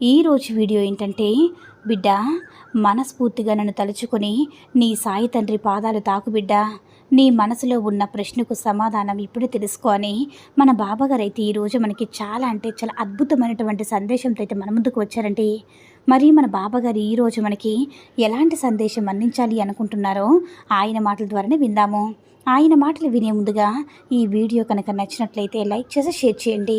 ఈరోజు వీడియో ఏంటంటే బిడ్డ మనస్ఫూర్తిగా నన్ను తలుచుకొని నీ సాయి తండ్రి పాదాలు తాకు బిడ్డ. నీ మనసులో ఉన్న ప్రశ్నకు సమాధానం ఇప్పుడే తెలుసుకొని మన బాబాగారు అయితే ఈరోజు మనకి చాలా అంటే చాలా అద్భుతమైనటువంటి సందేశంతో అయితే మన ముందుకు వచ్చారండి మరి మన బాబాగారు ఈరోజు మనకి ఎలాంటి సందేశం అందించాలి అనుకుంటున్నారో ఆయన మాటల ద్వారానే విందాము. ఆయన మాటలు వినే ముందుగా ఈ వీడియో కనుక నచ్చినట్లయితే లైక్ చేసి షేర్ చేయండి.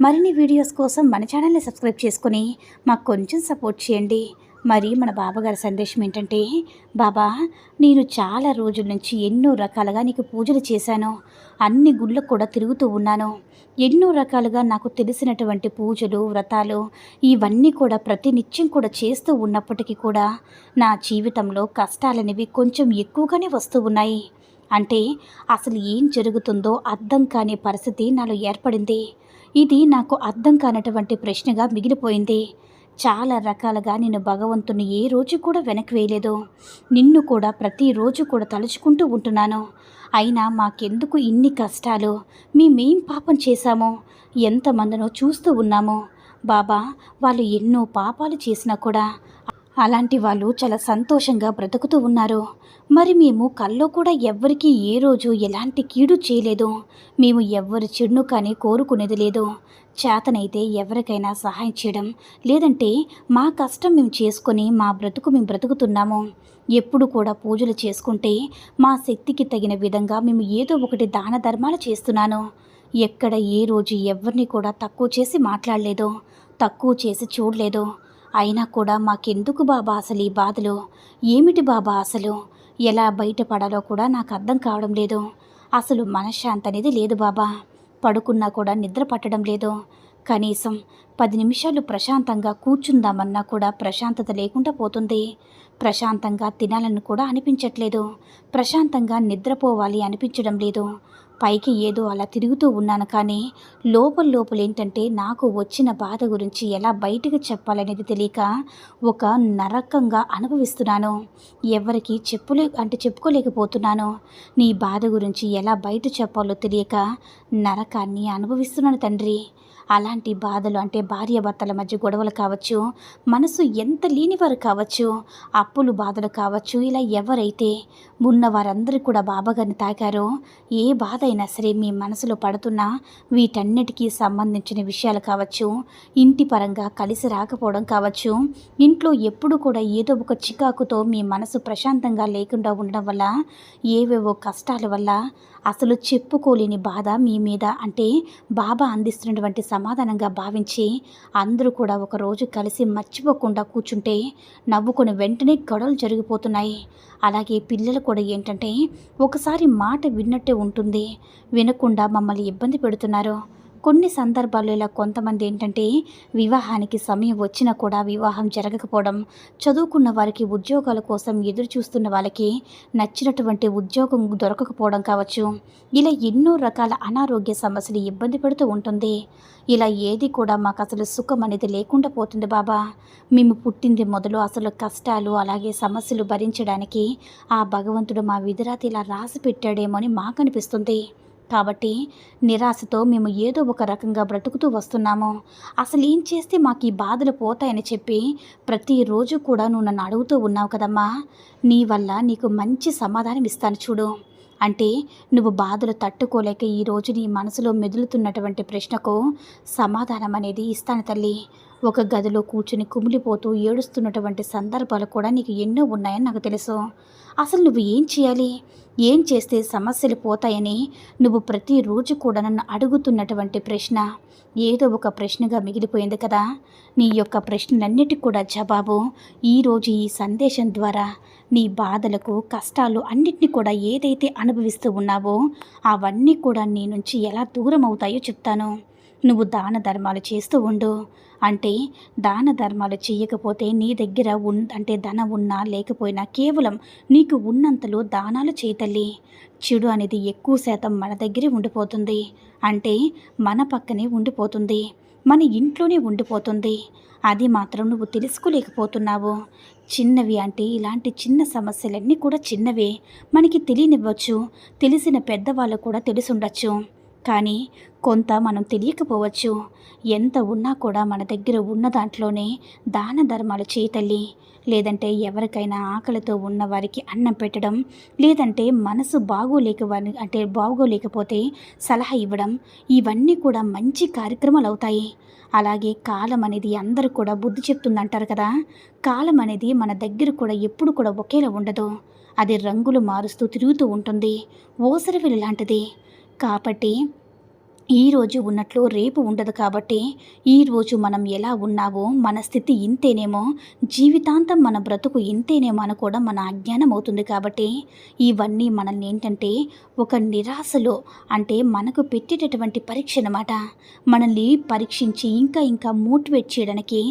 మరిన్ని వీడియోస్ కోసం మన ఛానల్ని సబ్స్క్రైబ్ చేసుకుని మాకు కొంచెం సపోర్ట్ చేయండి. మరి మన బాబాగారి సందేశం ఏంటంటే బాబా నేను చాలా రోజుల నుంచి ఎన్నో రకాలుగా నీకు పూజలు చేశాను. అన్ని గుళ్ళకు కూడా తిరుగుతూ ఉన్నాను. ఎన్నో రకాలుగా నాకు తెలిసినటువంటి పూజలు వ్రతాలు ఇవన్నీ కూడా ప్రతినిత్యం కూడా చేస్తూ ఉన్నప్పటికీ కూడా నా జీవితంలో కష్టాలనేవి కొంచెం ఎక్కువగానే వస్తూ ఉన్నాయి. అంటే అసలు ఏం జరుగుతుందో అర్థం కాని పరిస్థితి నాలో ఏర్పడింది. ఇది నాకు అర్థం కానటువంటి ప్రశ్నగా మిగిలిపోయింది. చాలా రకాలుగా నేను భగవంతుని ఏ రోజు కూడా వెనక్కి వేయలేదు. నిన్ను కూడా ప్రతిరోజు కూడా తలుచుకుంటూ ఉంటున్నాను. అయినా మాకెందుకు ఇన్ని కష్టాలు? మేమేం పాపం చేశామో? ఎంతమందినో చూస్తూ ఉన్నామో. బాబా వాళ్ళు ఎన్నో పాపాలు చేసినా కూడా అలాంటి వాళ్ళు చాలా సంతోషంగా బ్రతుకుతూ ఉన్నారు. మరి మేము కల్లో కూడా ఎవ్వరికీ ఏ రోజు ఎలాంటి కీడు చేయలేదు. మేము ఎవ్వరి చెడును కానీ కోరుకునేది లేదు. చేతనైతే ఎవరికైనా సహాయం చేయడం లేదంటే మా కష్టం మేము చేసుకొని మా బ్రతుకు మేము బ్రతుకుతున్నాము. ఎప్పుడు కూడా పూజలు చేసుకుంటే మా శక్తికి తగిన విధంగా మేము ఏదో ఒకటి దాన ధర్మాలు చేస్తున్నాను. ఎక్కడ ఏ రోజు ఎవరిని కూడా తక్కువ చేసి మాట్లాడలేదు తక్కువ చేసి చూడలేదు. అయినా కూడా మాకెందుకు బాబా అసలు ఈ బాధలు? ఏమిటి బాబా అసలు? ఎలా బయటపడాలో కూడా నాకు అర్థం కావడం లేదు. అసలు మనశ్శాంతి అనేది లేదు బాబా. పడుకున్నా కూడా నిద్ర పట్టడం లేదు. కనీసం పది నిమిషాలు ప్రశాంతంగా కూర్చుందామన్నా కూడా ప్రశాంతత లేకుండా పోతుంది. ప్రశాంతంగా తినాలని కూడా అనిపించట్లేదు. ప్రశాంతంగా నిద్రపోవాలి అనిపించడం లేదు. పైకి ఏదో అలా తిరుగుతూ ఉన్నాను కానీ లోపల లోపల ఏంటంటే నాకు వచ్చిన బాధ గురించి ఎలా బయటకు చెప్పాలనేది తెలియక ఒక నరకంగా అనుభవిస్తున్నాను. ఎవరికి చెప్పులే అంటే చెప్పుకోలేకపోతున్నాను. నీ బాధ గురించి ఎలా బయట చెప్పాలో తెలియక నరకాన్ని అనుభవిస్తున్నాను తండ్రి. అలాంటి బాధలు అంటే భార్యాభర్తల మధ్య గొడవలు కావచ్చు మనసు ఎంత లేనివారు కావచ్చు అప్పులు బాధలు కావచ్చు ఇలా ఎవరైతే ఉన్న వారందరూ కూడా బాబాగారిని తాకారో ఏ బాధ ఏదైనా సరే మీ మనసులో పడుతున్నా వీటన్నిటికీ సంబంధించిన విషయాలు కావచ్చు ఇంటి పరంగా కలిసి రాకపోవడం కావచ్చు ఇంట్లో ఎప్పుడు కూడా ఏదో ఒక చికాకుతో మీ మనసు ప్రశాంతంగా లేకుండా ఉండడం వల్ల ఏవేవో కష్టాల వల్ల అసలు చెప్పుకోలేని బాధ మీ మీద. అంటే బాబా అందిస్తున్నటువంటి సమాధానంగా భావించి అందరూ కూడా ఒకరోజు కలిసి మర్చిపోకుండా కూర్చుంటే నవ్వుకొని వెంటనే గొడవలు జరిగిపోతున్నాయి. అలాగే పిల్లలు కూడా ఏంటంటే ఒకసారి మాట విన్నట్టే ఉంటుంది. వినకుండా మమ్మల్ని ఇబ్బంది పెడుతున్నారు. కొన్ని సందర్భాల్లో ఇలా కొంతమంది ఏంటంటే వివాహానికి సమయం వచ్చినా కూడా వివాహం జరగకపోవడం చదువుకున్న వారికి ఉద్యోగాల కోసం ఎదురు చూస్తున్న వాళ్ళకి నచ్చినటువంటి ఉద్యోగం దొరకకపోవడం కావచ్చు. ఇలా ఎన్నో రకాల అనారోగ్య సమస్యలు ఇబ్బంది పెడుతూ ఉంటుంది. ఇలా ఏది కూడా మాకు అసలు సుఖం అనేది లేకుండా పోతుంది బాబా. మేము పుట్టింది మొదలు అసలు కష్టాలు అలాగే సమస్యలు భరించడానికి ఆ భగవంతుడు మా విధిరాతి ఇలా రాసి పెట్టాడేమో అని మాకు అనిపిస్తుంది కాబట్టి నిరాశతో మేము ఏదో ఒక రకంగా బ్రతుకుతూ వస్తున్నాము. అసలు ఏం చేస్తే మాకు ఈ బాధలు పోతాయని చెప్పి ప్రతిరోజు కూడా నువ్వు నన్ను అడుగుతూ ఉన్నావు కదమ్మా. నీ వల్ల నీకు మంచి సమాధానం ఇస్తాను చూడు. అంటే నువ్వు బాధలు తట్టుకోలేక ఈరోజు నీ మనసులో మెదులుతున్నటువంటి ప్రశ్నకు సమాధానం అనేది ఇస్తాను తల్లి. ఒక గదిలో కూర్చుని కుమిలిపోతూ ఏడుస్తున్నటువంటి సందర్భాలు కూడా నీకు ఎన్నో ఉన్నాయని నాకు తెలుసు. అసలు నువ్వు ఏం చేయాలి? ఏం చేస్తే సమస్యలు పోతాయని నువ్వు ప్రతిరోజు కూడా నన్ను అడుగుతున్నటువంటి ప్రశ్న. ఏదో ఒక ప్రశ్నగా మిగిలిపోయింది కదా. నీ యొక్క ప్రశ్నలన్నిటికి కూడా జవాబు ఈరోజు ఈ సందేశం ద్వారా. నీ బాధలకు కష్టాలు అన్నిటినీ కూడా ఏదైతే అనుభవిస్తూ ఉన్నావో అవన్నీ కూడా నీ నుంచి ఎలా దూరం అవుతాయో చెప్తాను. నువ్వు దాన ధర్మాలు చేస్తూ ఉండు. అంటే దాన ధర్మాలు చేయకపోతే నీ దగ్గర ఉన్ అంటే ధనం ఉన్నా లేకపోయినా కేవలం నీకు ఉన్నంతలో దానాలు చేయతల్లి చెడు అనేది ఎక్కువ శాతం మన దగ్గరే ఉండిపోతుంది. అంటే మన పక్కనే ఉండిపోతుంది. మన ఇంట్లోనే ఉండిపోతుంది. అది మాత్రం నువ్వు తెలుసుకోలేకపోతున్నావు. చిన్నవి అంటే ఇలాంటి చిన్న సమస్యలన్నీ కూడా చిన్నవే. మనకి తెలియనివ్వచ్చు. తెలిసిన పెద్దవాళ్ళు కూడా తెలిసుండొచ్చు. కానీ కొంత మనం తెలియకపోవచ్చు. ఎంత ఉన్నా కూడా మన దగ్గర ఉన్న దాంట్లోనే దాన ధర్మాలు చేయతల్లి లేదంటే ఎవరికైనా ఆకలితో ఉన్న వారికి అన్నం పెట్టడం లేదంటే మనసు బాగోలేక వారి అంటే బాగోలేకపోతే సలహా ఇవ్వడం ఇవన్నీ కూడా మంచి కార్యక్రమాలు అవుతాయి. అలాగే కాలం అనేది అందరూ కూడా బుద్ధి చెప్తుందంటారు కదా. కాలం అనేది మన దగ్గర కూడా ఎప్పుడు కూడా ఒకేలా ఉండదు. అది రంగులు మారుస్తూ తిరుగుతూ ఉంటుంది. ఓసరవిలు లాంటిది. కాబట్టి ఈరోజు ఉన్నట్లు రేపు ఉండదు కాబట్టి ఈరోజు మనం ఎలా ఉన్నావో మన స్థితి ఇంతేనేమో జీవితాంతం మన బ్రతుకు ఇంతేనేమో అని కూడా మన అజ్ఞానం అవుతుంది కాబట్టి ఇవన్నీ మనల్ని ఏంటంటే ఒక నిరాశలో అంటే మనకు పెట్టేటటువంటి పరీక్ష అనమాట మనల్ని పరీక్షించి ఇంకా ఇంకా మోటివేట్ చేయడానికి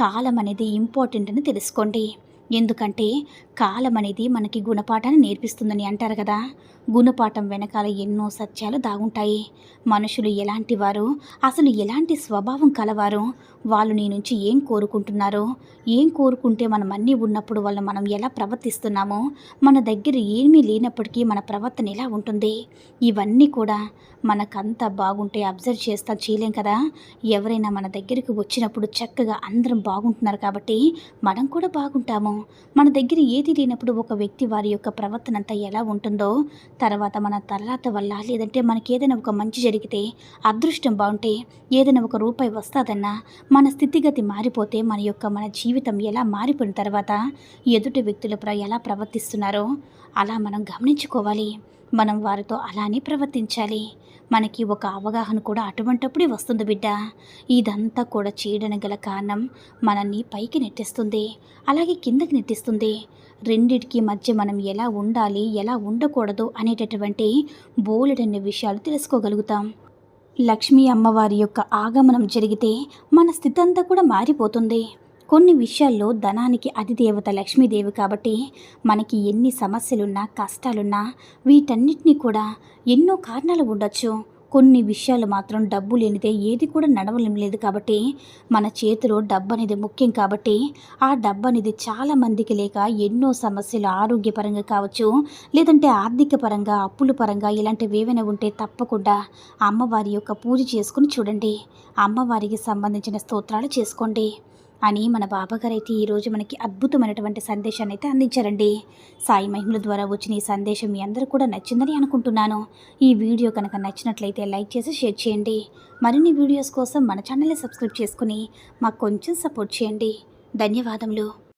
కాలం అనేది ఇంపార్టెంట్ అని తెలుసుకోండి. ఎందుకంటే కాలం అనేది మనకి గుణపాఠాన్ని నేర్పిస్తుందని అంటారు కదా. గుణపాఠం వెనకాల ఎన్నో సత్యాలు దాగుంటాయి. మనుషులు ఎలాంటి వారు? అసలు ఎలాంటి స్వభావం కలవారు? వాళ్ళు నీ నుంచి ఏం కోరుకుంటున్నారు? ఏం కోరుకుంటే మనం అన్నీ ఉన్నప్పుడు వాళ్ళు మనం ఎలా ప్రవర్తిస్తున్నామో? మన దగ్గర ఏమీ లేనప్పటికీ మన ప్రవర్తన ఎలా ఉంటుంది? ఇవన్నీ కూడా మనకంతా బాగుంటే అబ్జర్వ్ చేస్తా చేయలేం కదా. ఎవరైనా మన దగ్గరికి వచ్చినప్పుడు చక్కగా అందరం బాగుంటున్నారు కాబట్టి మనం కూడా బాగుంటాము. మన దగ్గర ఏది లేనప్పుడు ఒక వ్యక్తి వారి యొక్క ప్రవర్తన అంతా ఎలా ఉంటుందో తర్వాత మన తర్వాత వల్ల లేదంటే మనకి ఏదైనా ఒక మంచి జరిగితే అదృష్టం బాగుంటే ఏదైనా ఒక రూపాయి వస్తుందన్నా మన స్థితిగతి మారిపోతే మన యొక్క మన జీవితం ఎలా మారిపోయిన తర్వాత ఎదుటి వ్యక్తులు ఎలా ప్రవర్తిస్తున్నారో అలా మనం గమనించుకోవాలి. మనం వారితో అలానే ప్రవర్తించాలి. మనకి ఒక అవగాహన కూడా అటువంటప్పుడే వస్తుంది బిడ్డ. ఇదంతా కూడా చేయడానికి గల కారణం మనల్ని పైకి నెట్టిస్తుంది. అలాగే కిందకి నెట్టిస్తుంది. రెండిటికి మధ్య మనం ఎలా ఉండాలి ఎలా ఉండకూడదు అనేటటువంటి బోలెడన్ని విషయాలు తెలుసుకోగలుగుతాం. లక్ష్మీ అమ్మవారి యొక్క ఆగమనం జరిగితే మన స్థితి అంతా కూడా మారిపోతుంది. కొన్ని విషయాల్లో ధనానికి అధిదేవత లక్ష్మీదేవి కాబట్టి మనకి ఎన్ని సమస్యలున్నా కష్టాలున్నా వీటన్నిటినీ కూడా ఎన్నో కారణాలు ఉండొచ్చు. కొన్ని విషయాలు మాత్రం డబ్బు లేనిదే ఏది కూడా నడవలేం లేదు కాబట్టి మన చేతిలో డబ్బు అనేది ముఖ్యం కాబట్టి ఆ డబ్బు అనేది చాలా మందికి లేక ఎన్నో సమస్యలు ఆరోగ్యపరంగా కావచ్చు లేదంటే ఆర్థిక పరంగా అప్పుల పరంగా ఇలాంటివి ఏవైనా ఉంటే తప్పకుండా అమ్మవారి యొక్క పూజ చేసుకుని చూడండి. అమ్మవారికి సంబంధించిన స్తోత్రాలు చేసుకోండి. అని మన బాబాగారు అయితే ఈరోజు మనకి అద్భుతమైనటువంటి సందేశాన్ని అయితే అందించారండి. సాయి మహిమల ద్వారా వచ్చిన ఈ సందేశం మీ అందరూ కూడా నచ్చిందని అనుకుంటున్నాను. ఈ వీడియో కనుక నచ్చినట్లయితే లైక్ చేసి షేర్ చేయండి. మరిన్ని వీడియోస్ కోసం మన ఛానల్ని సబ్స్క్రైబ్ చేసుకుని మాకు కొంచెం సపోర్ట్ చేయండి. ధన్యవాదములు.